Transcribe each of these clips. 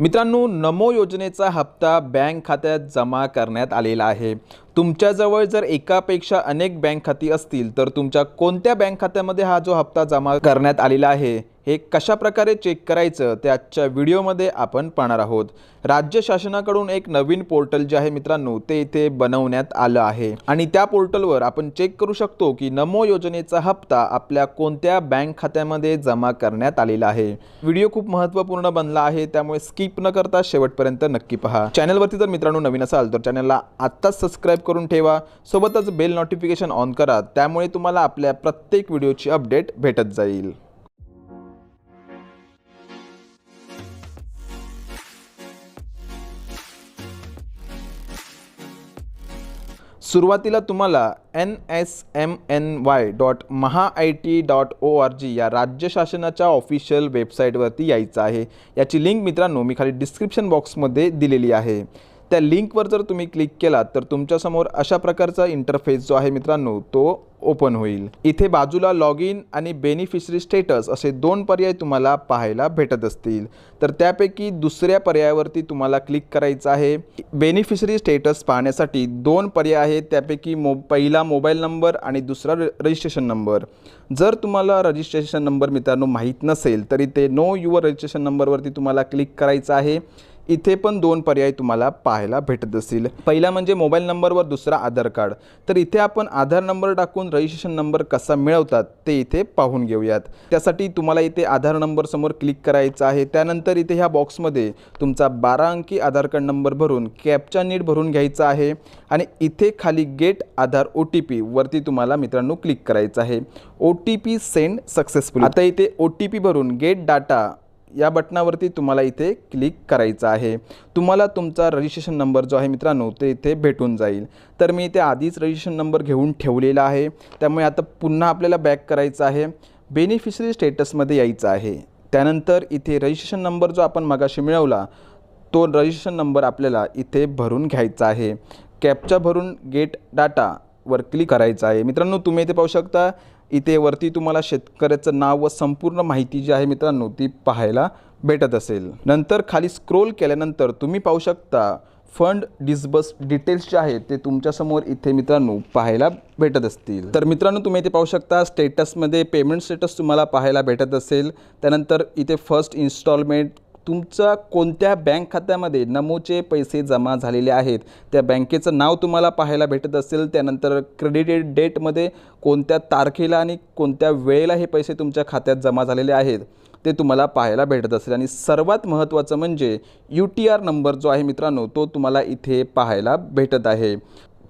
मित्रांनो नमो योजनेचा हप्ता बँक खात्यात जमा करण्यात आलेला आहे. तुमच्याजवळ जर एकापेक्षा अनेक बँक खाती असतील तर तुमच्या कोणत्या बँक खात्यामध्ये हा जो हप्ता जमा करण्यात आलेला आहे हे कशा प्रकारे चेक करायचं ते आजच्या व्हिडिओमध्ये आपण पाहणार आहोत. राज्य शासनाकडून एक नवीन पोर्टल जे आहे मित्रांनो ते इथे बनवण्यात आलं आहे. आणि त्या पोर्टलवर आपण चेक करू शकतो की नमो योजनेचा हप्ता आपल्या कोणत्या बँक खात्यामध्ये जमा करण्यात आलेला आहे. व्हिडिओ खूप महत्त्वपूर्ण बनला आहे त्यामुळे स्किप न करता शेवटपर्यंत नक्की पहा. चॅनलवरती जर मित्रांनो नवीन असाल तर चॅनलला आत्ताच सबस्क्राईब करून ठेवा. सोबतच बेल नोटिफिकेशन ऑन करा. त्यामुळे तुम्हाला आपल्या प्रत्येक व्हिडिओची अपडेट भेटत जाईल. सुरुवातीला तुम्हाला N S M N Y dot Maha I T dot O R G या राज्य शासनाच्या ऑफिशियल वेबसाईटवरती यायचं आहे. याची लिंक मित्रांनो मी खाली डिस्क्रिप्शन बॉक्समध्ये दिलेली आहे. त्या लिंकवर जर तुम्ही क्लिक केलात तर तुमच्यासमोर अशा प्रकारचा इंटरफेस जो आहे मित्रांनो तो ओपन होईल. इथे बाजूला लॉग इन आणि बेनिफिशरी स्टेटस असे दोन पर्याय तुम्हाला पाहायला भेटत असतील. तर त्यापैकी दुसऱ्या पर्यायावरती तुम्हाला क्लिक करायचं आहे. बेनिफिशरी स्टेटस पाहण्यासाठी दोन पर्याय आहेत. त्यापैकी मो पहिला मोबाईल नंबर आणि दुसरा रजिस्ट्रेशन नंबर जर तुम्हाला रजिस्ट्रेशन नंबर मित्रांनो माहीत नसेल तरी ते नो युअर रजिस्ट्रेशन नंबरवरती तुम्हाला क्लिक करायचं आहे. इथे पण दोन पर्याय तुम्हाला पाहायला भेटत असतील. पहिला म्हणजे मोबाईल नंबरवर दुसरा आधार कार्ड. तर इथे आपण आधार नंबर टाकून रजिस्ट्रेशन नंबर कसा मिळवतात ते इथे पाहून घेऊयात. त्यासाठी तुम्हाला इथे आधार नंबर समोर क्लिक करायचं आहे. त्यानंतर इथे ह्या बॉक्समध्ये तुमचा बारा अंकी आधार कार्ड नंबर भरून कॅपचा नीट भरून घ्यायचा आहे. आणि इथे खाली get Aadhaar O T P वरती तुम्हाला मित्रांनो क्लिक करायचं आहे. O T P send successful. आता इथे ओ टी पी भरून गेट डाटा या बटनावरती तुम्हाला इथे क्लिक करायचं आहे. तुम्हाला तुमचा रजिस्ट्रेशन नंबर जो आहे मित्रांनो ते इथे भेटून जाईल. तर मी इथे आधीच रजिस्ट्रेशन नंबर घेऊन ठेवलेला आहे. त्यामुळे आता पुन्हा आपल्याला बॅक करायचं आहे. बेनिफिशरी स्टेटसमध्ये यायचं आहे. त्यानंतर इथे रजिस्ट्रेशन नंबर जो आपण मगाशी मिळवला तो रजिस्ट्रेशन नंबर आपल्याला इथे भरून घ्यायचा आहे. कॅपचा भरून गेट डाटा वर क्लिक करायचं आहे. मित्रांनो तुम्ही इथे पाहू शकता इथे वरती तुम्हाला शेतकऱ्याचं नाव व संपूर्ण माहिती जी आहे मित्रांनो ती पाहायला भेटत असेल. नंतर खाली स्क्रोल केल्यानंतर तुम्ही पाहू शकता फंड डिस्बस डिटेल्स जे आहेत ते तुमच्यासमोर इथे मित्रांनो पाहायला भेटत असतील. तर मित्रांनो तुम्ही इथे पाहू शकता स्टेटसमध्ये पेमेंट स्टेटस तुम्हाला पाहायला भेटत असेल. त्यानंतर इथे फर्स्ट इन्स्टॉलमेंट तुमचा कोणत्या बँक खात्यामध्ये नमोचे पैसे जमा झालेले आहेत? त्या बँकेचं नाव तुम्हाला पाहायला भेटत असेल. त्यानंतर क्रेडिटेड डेटमध्ये कोणत्या तारखेला आणि कोणत्या वेळेला हे पैसे तुमच्या खात्यात जमा झालेले आहेत ते तुम्हाला पाहायला भेटत असेल. आणि सर्वात महत्त्वाचं म्हणजे यू टी आर नंबर जो आहे मित्रांनो तो तुम्हाला इथे पाहायला भेटत आहे.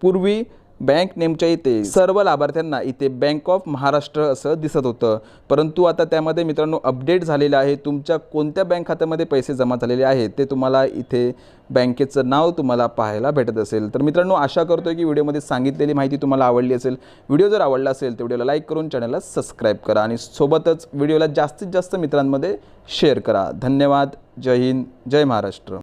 पूर्वी बँक नेमच्या इथे सर्व लाभार्थ्यांना इथे बँक ऑफ महाराष्ट्र असं दिसत होतं. परंतु आता त्यामध्ये मित्रांनो अपडेट झालेलं आहे. तुमच्या कोणत्या बँक खात्यामध्ये पैसे जमा झालेले आहेत ते तुम्हाला इथे बँकेचं नाव तुम्हाला पाहायला भेटत असेल. तर मित्रांनो आशा करतोय की व्हिडिओमध्ये सांगितलेली माहिती तुम्हाला आवडली असेल. व्हिडिओ जर आवडला असेल तर व्हिडिओला लाईक करून चॅनलला सबस्क्राईब करा आणि सोबतच व्हिडिओला जास्तीत जास्त मित्रांमध्ये शेअर करा. धन्यवाद. जय हिंद. जय महाराष्ट्र.